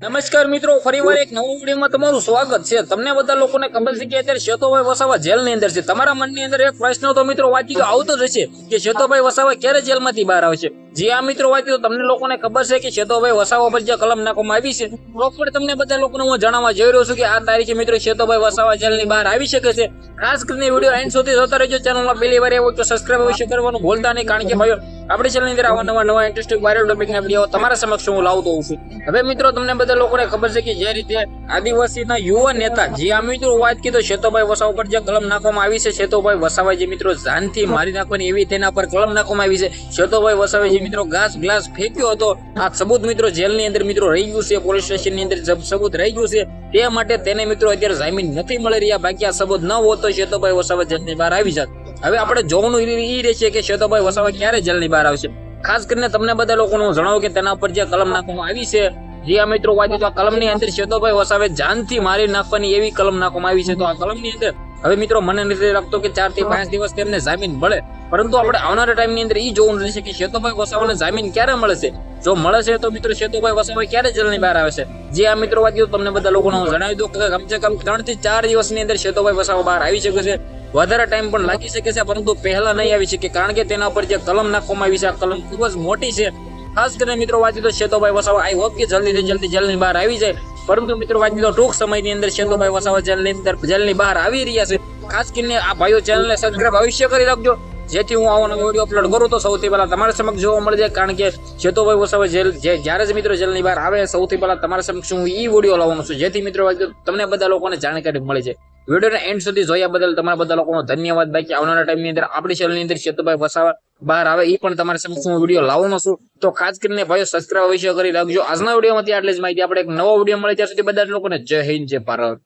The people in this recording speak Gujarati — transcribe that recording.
નમસ્કાર મિત્રો ફરીવાર એક નવું વિડીયોમાં તમારું સ્વાગત છે. તમને બધા લોકોને ખબર છે કે અત્યારે શેતોભાઈ વસાવા જેલની અંદર છે. તમારા મનની અંદર એક પ્રશ્ન તો મિત્રો, વાંચી આવતો જ હશે કે શેતોભાઈ વસાવા ક્યારે જેલમાંથી બહાર આવશે જે આ મિત્રો વાંચ્યું તો તમને લોકોને ખબર છે કે શેતોભાઈ વસાવા પર જે કલમ નાખવામાં આવી છે. પ્રોપર તમને બધા લોકોને હું જણાવવા જઈ રહ્યો છું કે આ તારીખે મિત્રો શેતોભાઈ વસાવા જેલની બહાર આવી શકે છે. ખાસ કરીને વીડિયો એન્ડ સુધી જોતા રહેજો. ચેનલમાં પહેલી વાર એવું તો સબસ્ક્રાઇબ અવશ્ય કરવાનું ભૂલતા નહીં. કારણ કે ભાઈઓ, આપણી ચેનલની અંદર આવા નવા નવા ઇન્ટરેસ્ટિંગ વાયરલ ટોપિકના વીડિયો તમારા સમક્ષ હું લાવતો હોઉં છું. હવે મિત્રો, તમને બધા લોકોને ખબર છે કે જે રીતે આદિવાસીના યુવા નેતા જે આ મિત્રો વાત કીધો શેતોભાઈ વસાવા પર જે કલમ નાખવામાં આવી છે, શેતોભાઈ વસાવા જે મિત્રો જાનથી મારી નાખવાની એવી તેના પર કલમ નાખવામાં આવી છે. શેતોભાઈ વસાવે જે મિત્રો ઘાસ ગ્લાસ ફેંક્યો હતો, આ સબૂત મિત્રો જેલની અંદર મિત્રો રહી ગયું છે, પોલીસ સ્ટેશનની અંદર સબૂત રહી ગયું છે, તે માટે તેને મિત્રો અત્યારે જામીન નથી મળી રહ્યા, બાકી આ સબૂત ન હોત તો શેતોભાઈ વસાવા જેલની બહાર આવી જાત. હવે આપણે જોવાનું એ રહેશે કે શેતોભાઈ વસાવા ક્યારે જેલની બહાર આવશે. ખાસ કરીને તમને બધા લોકોને હું જણાવું કે તેના પર જે કલમ નાખવામાં આવી છે જે આ મિત્રો વાંચ્યું તો આ કલમની અંદર શેતોભાઈ વસાવે જાનથી મારી નાખવાની એવી કલમ નાખવામાં આવી છે. તો આ કલમની અંદર હવે મિત્રો મને નથી લાગતો કે ચારથી પાંચ દિવસ તેમને જામીન મળે. પરંતુ આપણે આવનારા ટાઈમની અંદર એ જોવું રહેશે કે શેતોભાઈ વસાવાને જામીન ક્યારે મળે છે જો મળે છે તો મિત્રો શેતુભાઈ વસાભાઈ ક્યારે જેલની બહાર આવે છે? જે આ મિત્રો વાંચ્યું તમને બધા લોકોને હું જણાવી દઉં કે કમસે કમ ત્રણથી ચાર દિવસની અંદર શેતુભાઈ વસાવા બહાર આવી શકે છે. વધારે ટાઈમ પણ લાગી શકે છે, પરંતુ પહેલા નહીં આવી શકે. કારણ કે તેના પર જે કલમ નાખવામાં આવી છે, આ કલમ ખૂબ જ મોટી છે. ખાસ કરીને મિત્રો વાંચી તો શેતોભાઈ વસાવા આઈ હોપ કે જલ્દીથી જલ્દી જેલની બહાર આવી જાય. પરંતુ મિત્રો વાંચી તો ટૂંક સમયની અંદર શેતોભાઈ વસાવા જેલની અંદર જેલની બહાર આવી રહ્યા છે. ખાસ કરીને આ ભાઈઓ ચેનલને સબસ્ક્રાઇબ અવશ્ય કરી રાખજો. જેથી હું આવો નવો વીડિયો અપલોડ કરું તો સૌથી પહેલાં તમારા સમક્ષ જોવા મળી જાય કારણ કે શેતોભાઈ વસાવા જેલ જે જ્યારે જ મિત્રો જેલની બહાર આવે સૌથી પહેલાં તમારા સમક્ષ હું ઈ વીડિયો લાવવાનો છું. જેથી મિત્રો તમને બધા લોકોને જાણકારી મળી છે વિડીયોને એન્ડ સુધી જોયા બદલ તમારા બધા લોકોનો ધન્યવાદ. બાકી આવનારા ટાઈમની અંદર આપણી ચેનલની અંદર શેતુભાઈ વસાવા બહાર આવે એ પણ તમારી સમક્ષ હું વીડિયો લાવવાનો છું. તો ખાસ કરીને ભાઈઓ સબસ્ક્રાઈબ અવશ્ય કરી રાખજો. આજના વિડીયોમાંથી આટલી જ માહિતી. આપણે એક નવો વીડિયો મળે ત્યાં સુધી બધા લોકોને જય હિન્દ, જય ભારત.